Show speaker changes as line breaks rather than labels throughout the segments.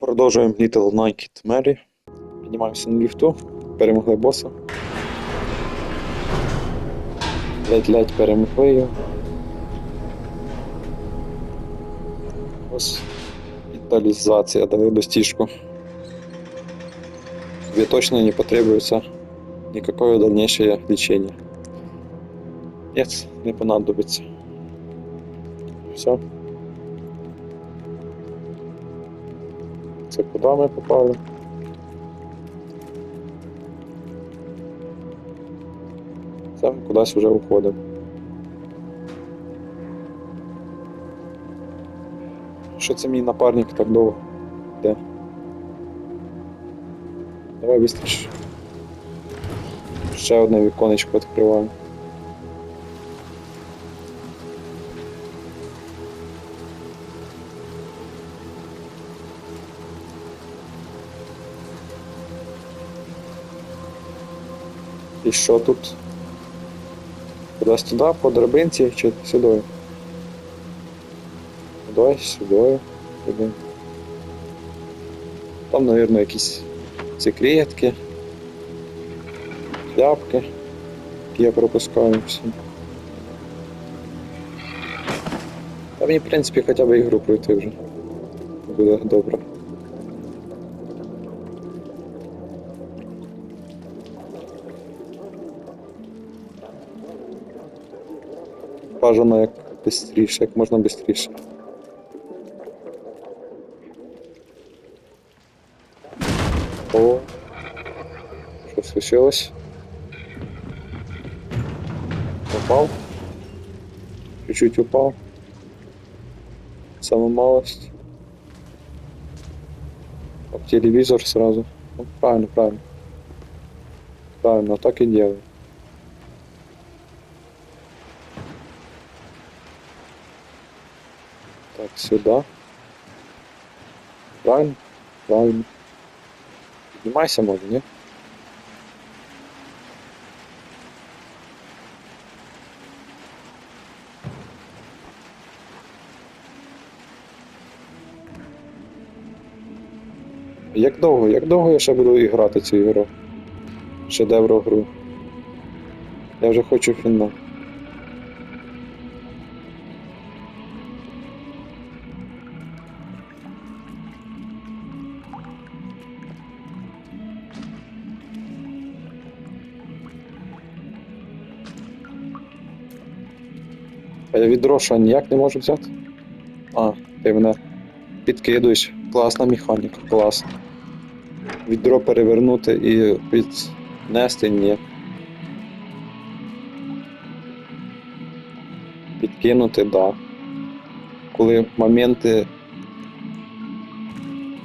Продовжуємо Little Naked Mary. Піднімаємося на ліфту. Перемогли боса. Ледь-ледь перемогли його. Ось Віталізація дали достижку. Тебе точно не потребуется никакое дальнейшее лечение. Нет, не понадобится. Все. Це куди ми попали? Це ми кудись вже уходимо. Що це мій напарник так довго? Де? Давай быстріше. Ще одне віконечко відкриваємо. І що тут? Кудись туди, по драбинці чи сюди? Сюди, сюди, сюди. Там, мабуть, якісь секретки, шляпки, які я пропускаю всі. Та мені, в принципі, хоча б ігру пройти вже. Буде добре. Бажано як швидше, як можна швидше. О, що случилось? Упал? Чуть-чуть упал. Самую малость. Об телевизор сразу. Ну, правильно, правильно. Правильно, так и делаю. Так, сюда. Правильно? Правильно. Піднімайся, може, ні? Як довго, як довго я ще буду грати цю ігру? Шедевру гру. Я вже хочу фінал. Я відро що ніяк не можу взяти? А, ти мене підкидуєш. Класна механіка, клас. Відро перевернути і піднести ні. Підкинути, да. Коли моменти,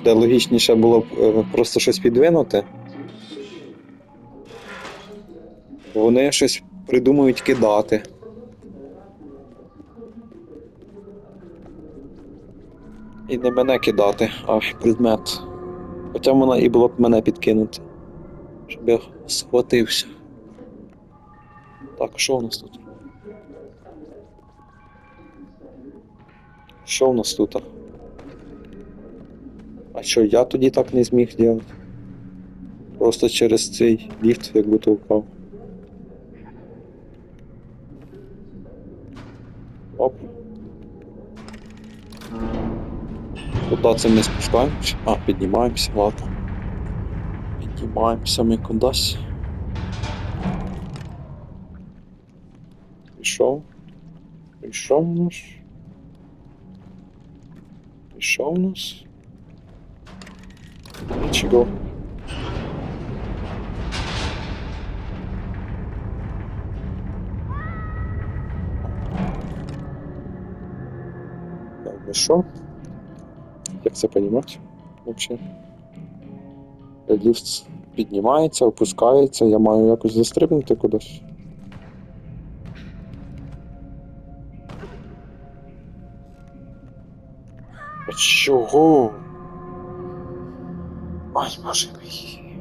де логічніше було б е, просто щось підвинути, вони щось придумують кидати. І не мене кидати, а предмет. Хоча вона і було б мене підкинути. Щоб я схватився. Так, що у нас тут? Що у нас тут? А що, я тоді так не зміг зробити? Просто через цей ліфт як будто впав. Оп. Куда це ми спускаємося? А, піднімаємося, ладно. Піднімаємося ми кудись. Пішов. Пішов у нас. Пішов у нас. Нічого. Так, ну що? Як це понімати? Вообще. Ліфт піднімається, опускається, я маю якось застрибнути кудись. Чого? Ай, боже мій.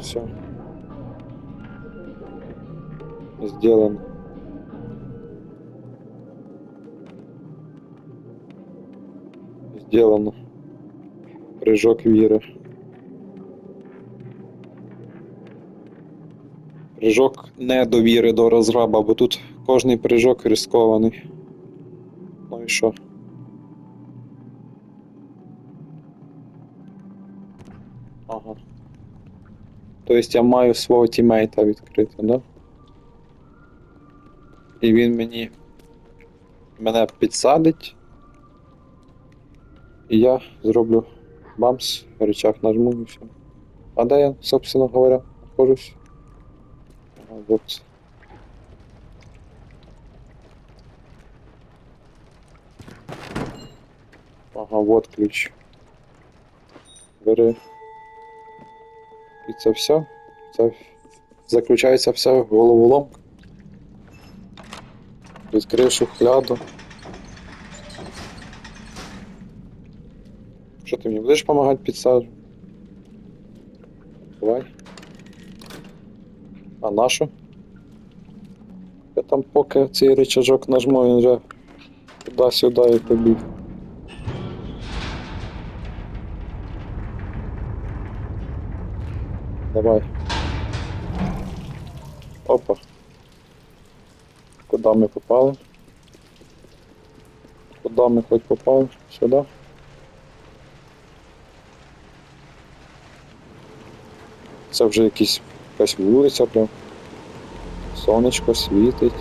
Все. Сделано. Сделано. Прыжок віри. Прыжок недовіри до розраба, бо тут кожний прыжок рискований. Ну і що? Ага. Тобто я маю свого тімейта відкрити, да? І він мені мене підсадить. І я зроблю бамс, рычаг нажму і все. А де я, собственно говоря, нахожусь? Вот. Ага, вот ключ. Бери. І це все. Це заключається вся головоломка. Відкрив шухляду. Ти мені будеш допомагати підсаджу? Давай. А нашу? Я там поки цей рычажок нажму, він вже туди-сюди і побіг. Давай. Опа. Куда ми попали? Куда ми хоч попали? Сюди? Це вже якісь якась вулиця прям. Сонечко світить.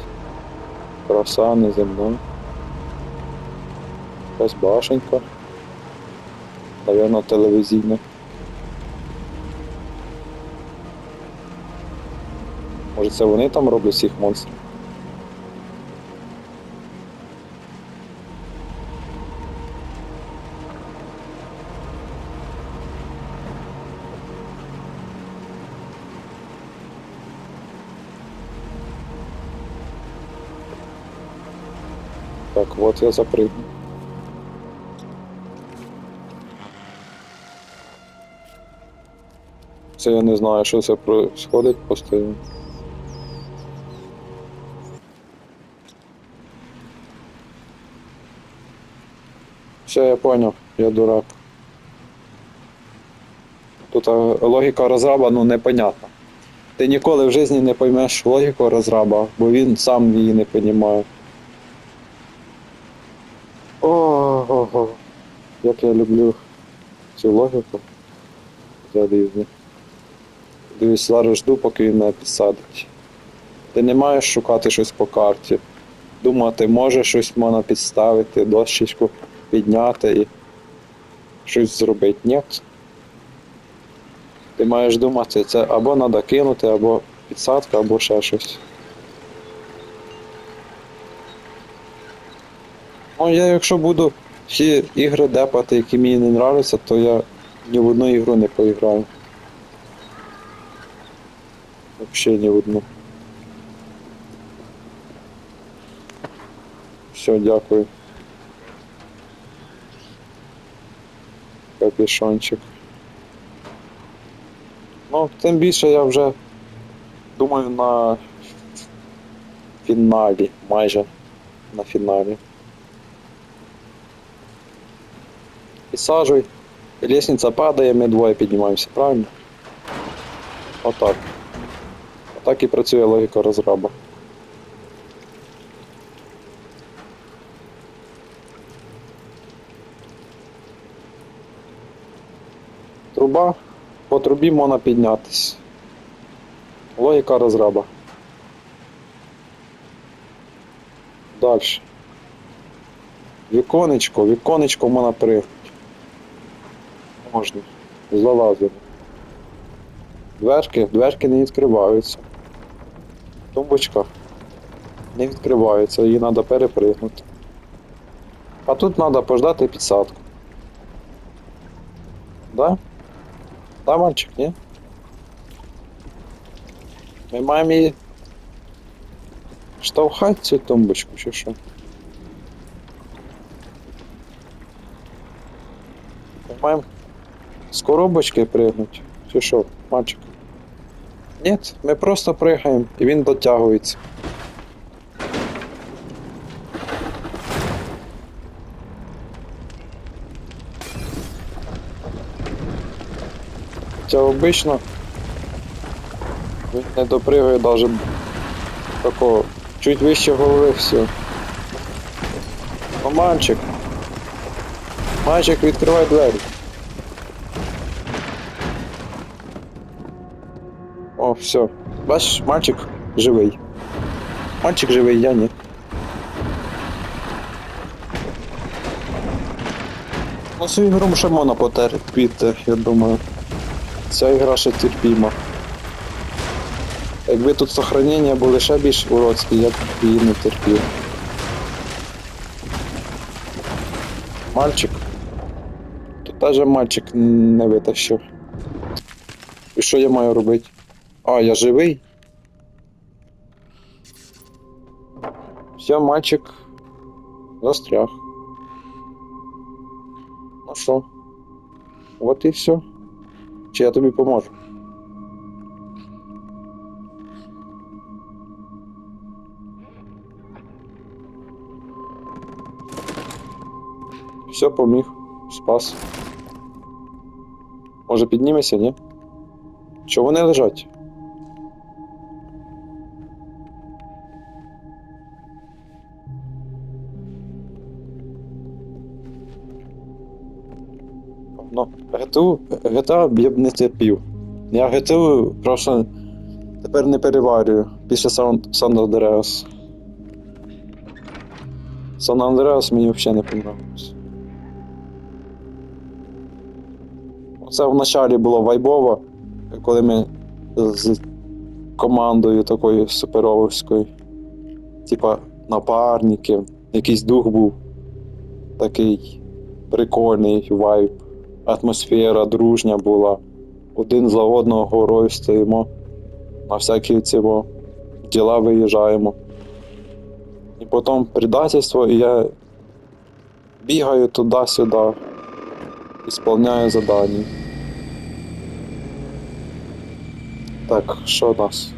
Краса неземна. Якась башенька. Навірно, телевізійна. Може це вони там роблять всіх монстрів? От я запрыгну. Це я не знаю, що це происходить постійно. Все, я понял, я дурак. Тут логіка розраба, ну непонятна. Ти ніколи в житті не поймеш логіку розраба, бо він сам її не розуміє. Як я люблю цю логіку. Залізну. Дивись, зараз жду, поки він мене підсадить. Ти не маєш шукати щось по карті. Думати, може щось можна підставити, дощечку підняти і щось зробити. Ні. Ти маєш думати, це або треба кинути, або підсадка, або ще щось. Ну, я якщо буду всі ігри депати, які мені не нравляться, то я ні в одну ігру не поіграю. Взагалі ні в одну. Все, дякую. Капішончик. Ну, тим більше я вже думаю на фіналі, майже на фіналі. Підсаджуй. Лестниця падає, ми двоє піднімаємося, правильно? Отак. Отак і працює логіка розраба. Труба. По трубі можна піднятись. Логіка розраба. Дальше. Віконечко, віконечко пригнути. Можна. Залазимо. Дверки, дверки не відкриваються. Тумбочка не відкривається, її треба перепригнути. А тут треба пождати підсадку. Да? Да, мальчик, ні? Ми маємо її штовхати цю тумбочку, чи що? Ми маємо С коробочки пригнуть? Чи що, мальчик? Ні, ми просто пригаємо і він дотягується. Хоча обично він не допригає навіть такого чуть вище голови все. О, мальчик. Мальчик відкривай двері. Все. Бачиш, мальчик живий. Мальчик живий, я ні. Ну, цю ігру ще можна потерпіти, я думаю. Ця ігра ще терпіма. Якби тут сохранення були ще більш уродські, я б її не терпів. Мальчик. Тут теж мальчик не витащив. І що я маю робити? А, я живий? Все, мальчик застряг. Ну що? От і все. Чи я тобі поможу? Все, поміг. Спас. Може піднімешся, ні? Чого вони лежать? ГТУ, б я б не терпів. Я ГТУ просто тепер не переварюю після Сан Андреас. Сан Андреас мені взагалі не понравилось. Це вначалі було вайбово, коли ми з командою такою суперовською. Типа напарники, якийсь дух був такий прикольний вайб, атмосфера дружня була. Один за одного горою стоїмо, на всякі цього діла виїжджаємо. І потім предательство, і я бігаю туди-сюди, ісполняю задання. Так, що у нас?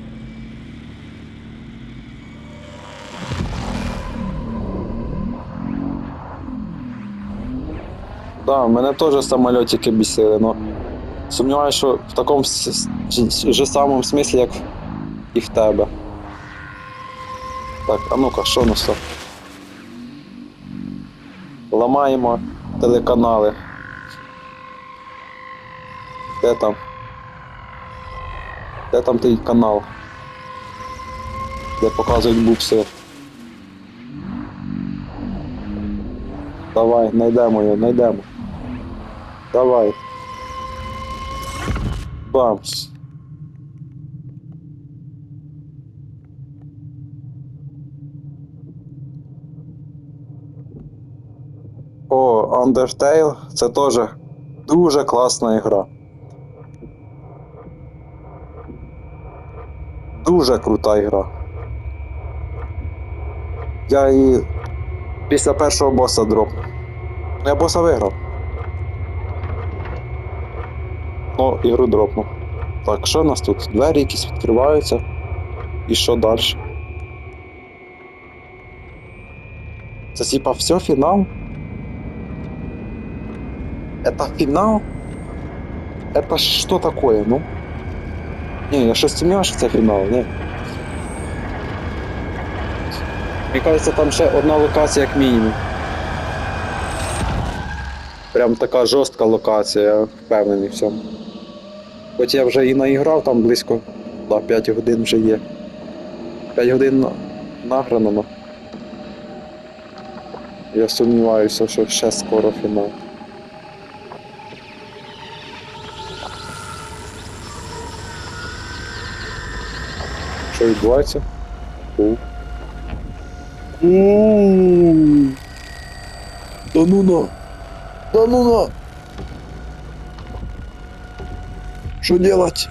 Да, мене теж самольотики бісили, но сумніваюся, що в такому же самому смислі, як і в тебе. Так, а ну-ка, що нас? Ламаємо телеканали. Де там? Де там той канал? Де показують букси. Давай, знайдемо його, знайдемо. Давай. Бамс. О, Undertale це теж дуже класна ігра. Дуже крута ігра. Я її після першого боса дропнув. Ну, я боса виграв. Ну, ігру дропнув. Так, що у нас тут? Двері якісь відкриваються. І що далі? Це типа все фінал? Это финал? Это что такое, ну? Не, я щось сумніваюся, що це фінал, ні. Мені кажется, там ще одна локація як мінімум. Прям така жорстка локація, впевнений в цьому. Хоч я вже і наіграв там близько, да, 5 годин вже є. 5 годин на- награно. но Я сумніваюся, що ще скоро фінал. Що відбувається? О. Ууу. Да ну на! Да ну на! Що делать?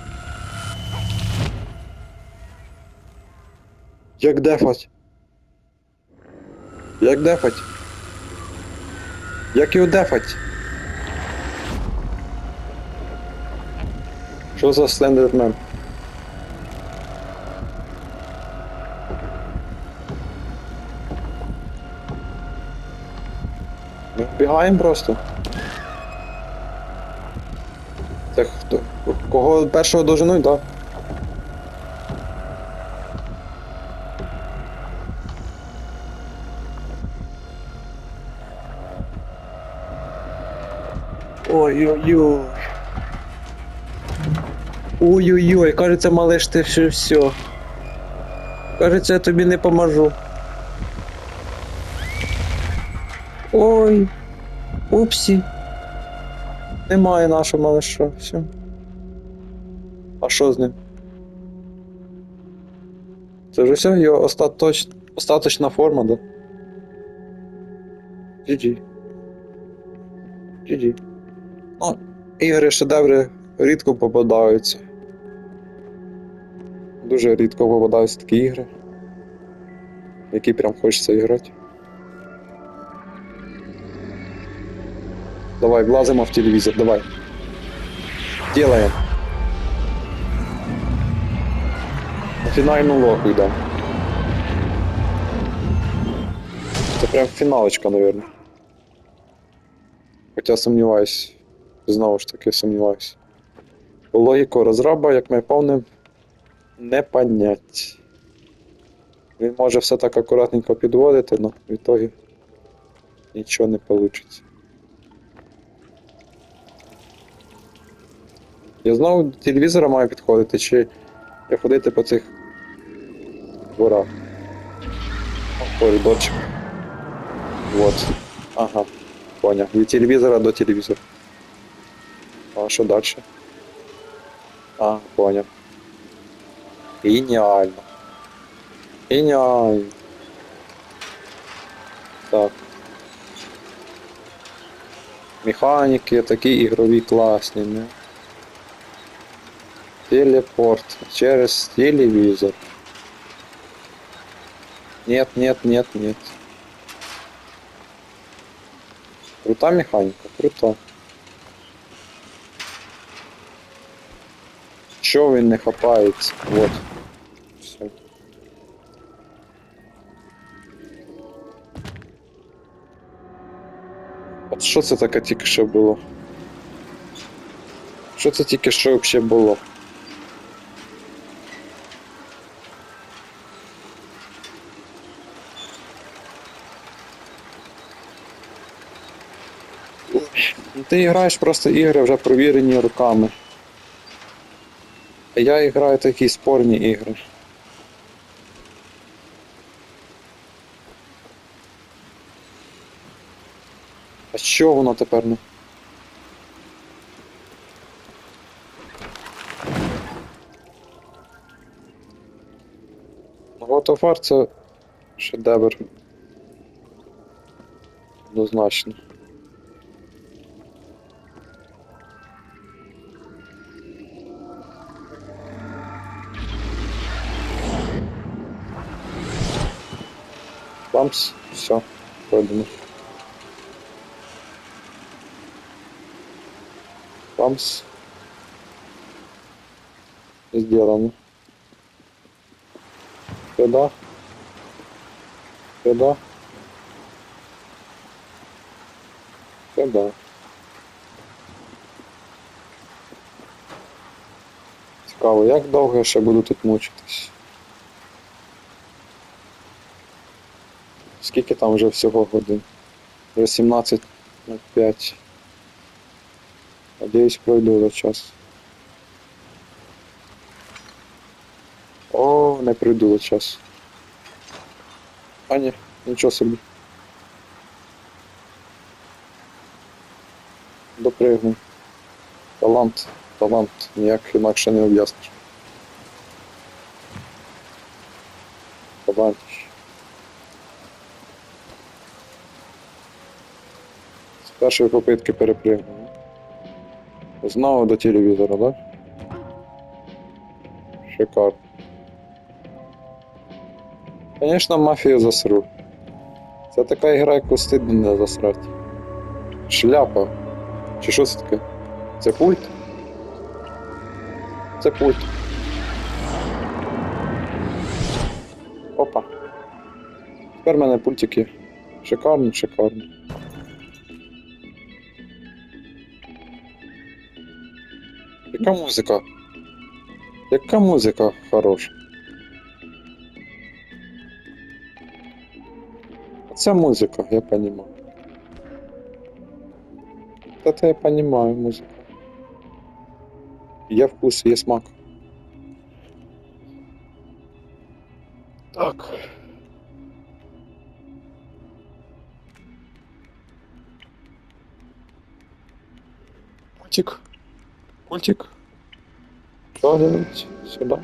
Як дефать? Як дефать? Як його дефать? Що за слендермен? Ми вбігаємо просто. Це хто? Кого першого доженуть, так? Да? Ой-ой-ой. Ой-ой-ой, кажеться, малиш, ти все все. Кажеться, я тобі не поможу. Ой. Упсі. Немає нашого малиша, все. Що з ним? Це вже все, його остаточ... остаточна форма, да? GG. GG. Ну, ігри шедеври рідко попадаються. Дуже рідко попадаються такі ігри, які прям хочеться грати. Давай, влазимо в телевізор, давай. Делаем. Фінальну локу йдемо. Це прям фіналочка, наверное. Хоча сумніваюсь. Знову ж таки сумніваюсь. Логіку розраба, як ми повним, не понять. Він може все так акуратненько підводити, але в ітогі нічого не вийде. Я знову до телевізора маю підходити, чи я ходити по цих дворах. О, Коридорчик. Вот. Ага. Понял. Від телевізора до телевізора. А що далі? А, понял. Геніально. Геніально. Так. Механіки такі ігрові класні, не? Телепорт через телевизор. Нет, нет, нет, нет. Крута механіка, крута. Чого він не хапається? Вот. Все. От що це таке тільки що було? Що це тільки що взагалі було? Ти граєш просто ігри вже провірені руками. А я граю такі спорні ігри. А що воно тепер не? War це шедевр. Однозначно. Бамс, все, пройдено. Бамс. Сделано. Сюда. Сюда. Сюда. Цікаво, як довго я ще буду тут мучитись? Скільки там вже всього годин? Вже 17.05. Надіюсь, пройду за час. О, не прийду за час. А ні, нічого собі. Допригну. Талант, талант, ніяк інакше не об'ясниш. Талант. З першої попитки перепригнув. Знову до телевізора, так? Шикарно. Звісно, мафію засру. Це така ігра, яку стидно не засрати. Шляпа. Чи що це таке? Це пульт? Це пульт. Опа. Тепер в мене пультики. Шикарно, шикарно. Яка музика? Яка музика хороша? Це музика, я понимаю. Это я понимаю музыку. Є вкус, є смак. Так. Пультик. Пультик. Что? Сюда.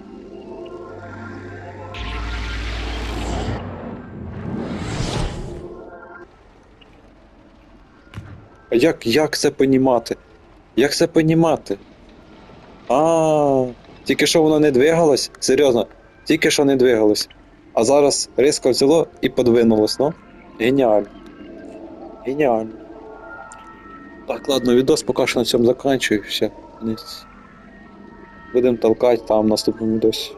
А Як, як це понімати? Як це понімати? А, тільки що воно не двигалось? Серйозно, тільки що не двигалось. А зараз різко взяло і подвинулось, ну? Геніально. Геніально. Так, ладно, відос поки що на цьому заканчую. Все. Будемо толкати там в наступному відосі.